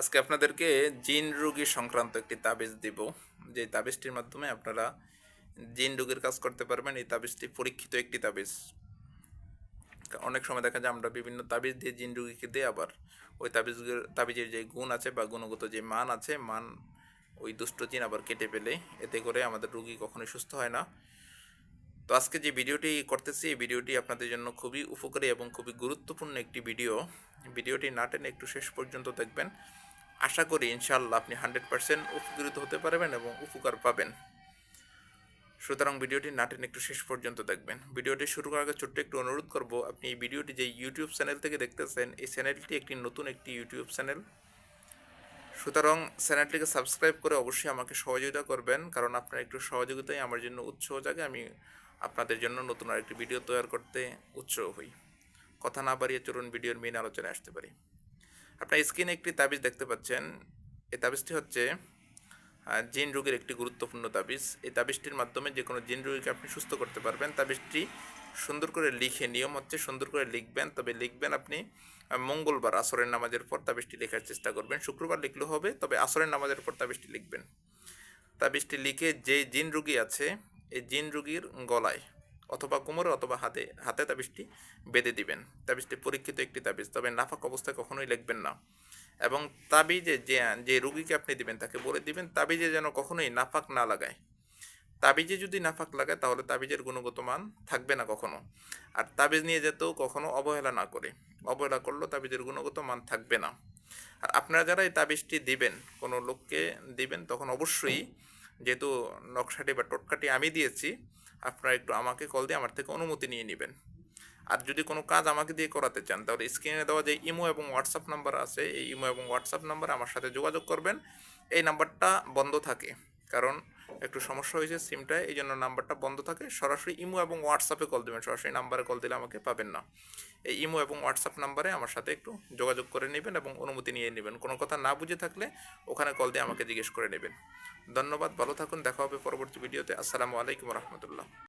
আজকে আপনাদেরকে জিন রোগী সংক্রান্ত একটি তাবিজ দিব। যে তাবিজটির মাধ্যমে আপনারা জিন রোগীর কাজ করতে পারবেন। এই তাবিজটি পরীক্ষিত একটি তাবিজ। অনেক সময় দেখা যায় আমরা বিভিন্ন তাবিজ দিয়ে জিন রোগীকে দিই আবার ওই তাবিজের তাবিজের যে গুণ আছে বা গুণগত যে মান আছে, মান ওই দুষ্ট জিন আবার কেটে ফেলে। এতে করে আমাদের রোগী কখনোই সুস্থ হয় না। তো আজকে যে ভিডিওটি করতেছি, এই ভিডিওটি আপনাদের জন্য খুবই উপকারী এবং খুবই গুরুত্বপূর্ণ একটি ভিডিও। ভিডিওটি না টেনে একটু শেষ পর্যন্ত দেখবেন। আশা করি ইনশাল্লাহ আপনি হান্ড্রেড পার্সেন্ট উপকৃত হতে পারবেন এবং উপকার পাবেন। সুতরাং ভিডিওটি না টেনে একটু শেষ পর্যন্ত দেখবেন। ভিডিওটি শুরু করার আগে ছোট্ট একটু অনুরোধ করব, আপনি এই ভিডিওটি যে ইউটিউব চ্যানেল থেকে দেখতেছেন, এই চ্যানেলটি একটি নতুন একটি ইউটিউব চ্যানেল সুতরাং চ্যানেলটিকে সাবস্ক্রাইব করে অবশ্যই আমাকে সহযোগিতা করবেন, কারণ আপনার একটু সহযোগিতাই আমার জন্য উৎসাহ জাগে, আমি আপনাদের জন্য নতুন আরেকটি ভিডিও তৈরি করতে উৎসাহ হই। কথা না বাড়িয়ে চলুন, ভিডিওর মেন আলোচনায় আসতে পারি। আপনার স্ক্রিনে একটি তাবিজ দেখতে পাচ্ছেন। এই তাবিজটি হচ্ছে জিন রোগের একটি গুরুত্বপূর্ণ তাবিজ। এই তাবিজটির মাধ্যমে যে কোনো জিন রোগীকে আপনি সুস্থ করতে পারবেন। তাবিজটি সুন্দর করে লিখে নিয়ম হচ্ছে সুন্দর করে লিখবেন। তবে লিখবেন আপনি মঙ্গলবার আসরের নামাজের পর তাবিজটি লেখার চেষ্টা করবেন। শুক্রবার লিখলেও হবে, তবে আসরের নামাজের পর তাবিজটি লিখবেন। তাবিজটি লিখে যে জিন রুগী আছে, এই জিন রুগীর গলায় অথবা কোমরে অথবা হাতে হাতে তাবিজটি বেঁধে দিবেন। তাবিজটি পরীক্ষিত একটি তাবিজ, তবে নাফাক অবস্থায় কখনোই লিখবেন না। এবং তাবিজে যে যে রুগীকে আপনি দিবেন, তাকে বলে দিবেন, তাবিজে যেন কখনোই নাফাক না লাগায়। তাবিজে যদি নাফাক লাগায়, তাহলে তাবিজের গুণগত মান থাকবে না কখনো। আর তাবিজ নিয়ে যেতেও কখনো অবহেলা না করে। অবহেলা করলেও তাবিজের গুণগত মান থাকবে না। আর আপনারা যারা এই তাবিজটি দিবেন, কোনো লোককে দিবেন, তখন অবশ্যই যেহেতু নকশাটি বা টোটকাটি আমি দিয়েছি, আপনারা একটু আমাকে কল দিয়ে আমার থেকে অনুমতি নিয়ে নেবেন। আর যদি কোনো কাজ আমাকে দিয়ে করাতে চান, তাহলে স্ক্রিনে দেওয়া যে ইমো এবং হোয়াটসঅ্যাপ নাম্বার আছে, এই ইমো এবং হোয়াটসঅ্যাপ নাম্বার আমার সাথে যোগাযোগ করবেন। এই নাম্বারটা বন্ধ থাকে। কারণ একটু সমস্যা হয়েছে সিমটায় এই জন্য নাম্বারটা বন্ধ থাকে। সরাসরি ইমো এবং হোয়াটসঅ্যাপে কল দেবেন। সরাসরি নাম্বারে কল দিলে আমাকে পাবেন না। এই ইমো এবং হোয়াটসঅ্যাপ নাম্বারে আমার সাথে একটু যোগাযোগ করে নেবেন এবং অনুমতি নিয়ে নেবেন। কোনো কথা না বুঝে থাকলে ওখানে কল দিয়ে আমাকে জিজ্ঞেস করে নেবেন। ধন্যবাদ, ভালো থাকুন, দেখা হবে পরবর্তী ভিডিওতে আসসালামু আলাইকুম রহমতুল্লাহ।